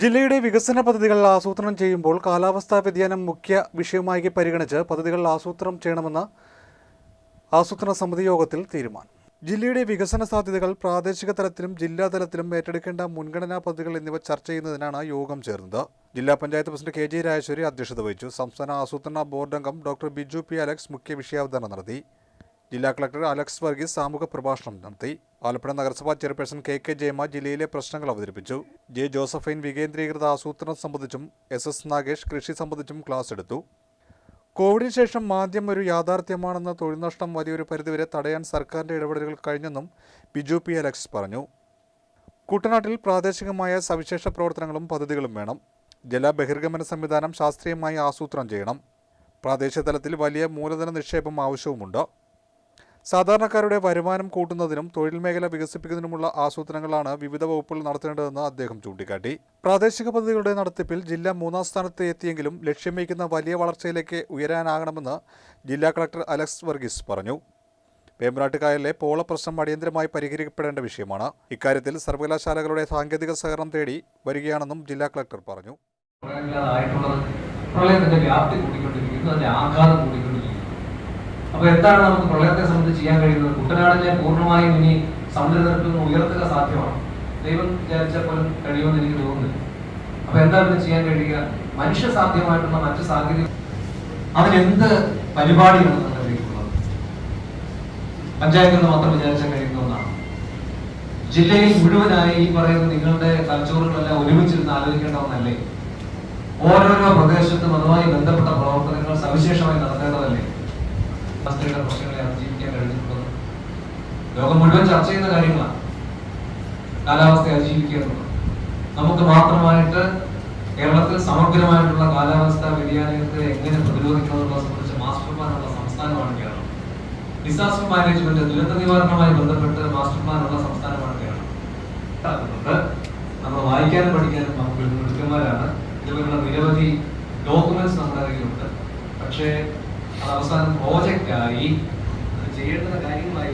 ജില്ലയുടെ വികസന പദ്ധതികൾ ആസൂത്രണം ചെയ്യുമ്പോൾ കാലാവസ്ഥാ വ്യതിയാനം മുഖ്യ വിഷയമായി പരിഗണിച്ച് പദ്ധതികൾ ആസൂത്രണം ചെയ്യണമെന്ന് ആസൂത്രണ സമിതി യോഗത്തിൽ തീരുമാനം. ജില്ലയുടെ വികസന സാധ്യതകൾ പ്രാദേശിക തലത്തിലും ജില്ലാ തലത്തിലും ഏറ്റെടുക്കേണ്ട മുൻഗണനാ പദ്ധതികൾ എന്നിവ ചർച്ച ചെയ്യുന്നതിനാണ് യോഗം ചേർന്നത്. ജില്ലാ panchayat president K G Rajeshwari അധ്യക്ഷത വഹിച്ചു. സംസ്ഥാന ആസൂത്രണ ബോർഡ് അംഗം ഡോക്ടർ ബിജു പി അലക്സ് മുഖ്യ വിഷയാവതരണം നടത്തി. ജില്ലാ കളക്ടർ അലക്സ് വർഗീസ് സാമൂഹ്യ പ്രഭാഷണം നടത്തി. ആലപ്പുഴ നഗരസഭാ ചെയർപേഴ്സൺ കെ കെ ജയമ ജില്ലയിലെ പ്രശ്നങ്ങൾ അവതരിപ്പിച്ചു. ജെ ജോസഫൈൻ വികേന്ദ്രീകൃത ആസൂത്രണം സംബന്ധിച്ചും എസ് എസ് നാഗേഷ് കൃഷി സംബന്ധിച്ചും ക്ലാസ് എടുത്തു. കോവിഡിന് ശേഷം മാന്ദ്യം ഒരു യാഥാർത്ഥ്യമാണെന്ന തൊഴിൽ നഷ്ടം വലിയൊരു പരിധിവരെ തടയാൻ സർക്കാരിന്റെ ഇടപെടലുകൾ കഴിഞ്ഞെന്നും ബിജു പി അലക്സ് പറഞ്ഞു. കുട്ടനാട്ടിൽ പ്രാദേശികമായ സവിശേഷ പ്രവർത്തനങ്ങളും പദ്ധതികളും വേണം. ജല ബഹിർഗമന സംവിധാനം ശാസ്ത്രീയമായി ആസൂത്രണം ചെയ്യണം. പ്രാദേശിക തലത്തിൽ വലിയ മൂലധന നിക്ഷേപം ആവശ്യവുമുണ്ട്. സാധാരണക്കാരുടെ വരുമാനം കൂട്ടുന്നതിനും തൊഴിൽ മേഖല വികസിപ്പിക്കുന്നതിനുമുള്ള ആസൂത്രണങ്ങളാണ് വിവിധ വകുപ്പുകൾ നടത്തേണ്ടതെന്ന് അദ്ദേഹം ചൂണ്ടിക്കാട്ടി. പ്രാദേശിക പദ്ധതികളുടെ നടത്തിപ്പിൽ ജില്ല മൂന്നാം സ്ഥാനത്ത് എത്തിയെങ്കിലും ലക്ഷ്യം വയ്ക്കുന്ന വലിയ വളർച്ചയിലേക്ക് ഉയരാനാകണമെന്ന് ജില്ലാ കളക്ടർ അലക്സ് വർഗീസ് പറഞ്ഞു. വേമ്പനാട്ടുകായലിലെ പോള പ്രശ്നം അടിയന്തരമായി പരിഹരിക്കപ്പെടേണ്ട വിഷയമാണ്. ഇക്കാര്യത്തിൽ സർവകലാശാലകളുടെ സാങ്കേതിക സഹകരണം തേടി വരികയാണെന്നും ജില്ലാ കളക്ടർ പറഞ്ഞു. പ്രളയത്തിന്റെ വ്യാപ്തി കൂടിക്കൊണ്ടിരിക്കുന്നു. അതിന്റെ ആഘാതം കൂടിക്കൊണ്ടിരിക്കുന്നു. അപ്പൊ എന്താണ് നമുക്ക് പ്രളയത്തെ സംബന്ധിച്ച് ചെയ്യാൻ കഴിയുന്നത്? കുട്ടനാടിനെ പൂർണമായും ഇനി സമുദ്രനിരപ്പിൽ നിന്ന് ഉയർത്തുക സാധ്യമാണ്. ദൈവം വിചാരിച്ചാൽ പോലും കഴിയുമെന്ന് എനിക്ക് തോന്നുന്നില്ല. അപ്പൊ എന്താണ് ചെയ്യാൻ കഴിയുക? മനുഷ്യ സാധ്യമായിട്ടുള്ള മറ്റു സാഹചര്യം അതിനെന്ത് പരിപാടിയാണ് കയ്യിലുള്ളത് പഞ്ചായത്തിൽ നിന്ന് മാത്രം വിചാരിച്ചാൽ കഴിയുന്ന ഒന്നാണ്. ജില്ലയിൽ മുഴുവനായി ഈ പറയുന്ന നിങ്ങളുടെ തലച്ചോറുകളെല്ലാം ഒരുമിച്ചിരുന്ന് ആലോചിക്കേണ്ട ഒന്നല്ലേ? ഓരോരോ പ്രദേശത്തും അതുമായി ബന്ധപ്പെട്ട പ്രവർത്തനങ്ങൾ സവിശേഷമായി നടത്തേണ്ടതല്ലേ? അവസ്ഥയുടെ പ്രശ്നങ്ങളെ അതിജീവിക്കാൻ കഴിഞ്ഞിട്ടുള്ളത്. ലോകം മുഴുവൻ ചർച്ച ചെയ്യുന്ന കാര്യങ്ങളാണ്. കാലാവസ്ഥയെ അതിജീവിക്കുക എന്നുള്ളത്. നമുക്ക് മാത്രമായിട്ട് കേരളത്തിൽ സമഗ്രമായിട്ടുള്ള കാലാവസ്ഥാ വ്യതിയാനത്തെ എങ്ങനെ പ്രതിരോധിക്കണമെന്നുള്ള സംബന്ധിച്ച് മാസ്റ്റർ ഉള്ള സംസ്ഥാനമാണ് കേരളം. ഡിസാസ്റ്റർ മാനേജ്മെന്റ് ദുരന്ത നിവാരണവുമായി ബന്ധപ്പെട്ട് മാസ്റ്റർ പ്ലാനുള്ള സംസ്ഥാനമാണ് കേരളം. അതുകൊണ്ട് നമ്മൾ വായിക്കാനും പഠിക്കാനും നമുക്ക് മിടുക്കന്മാരാണ്. ഇതുപോലുള്ള നിരവധി ഡോക്യുമെന്റ്സ് നമ്മുടെ കയ്യിലുണ്ട്. പക്ഷേ അവസാനം പ്രോജക്റ്റായി ചെയ്യേണ്ടുന്ന കാര്യങ്ങളായി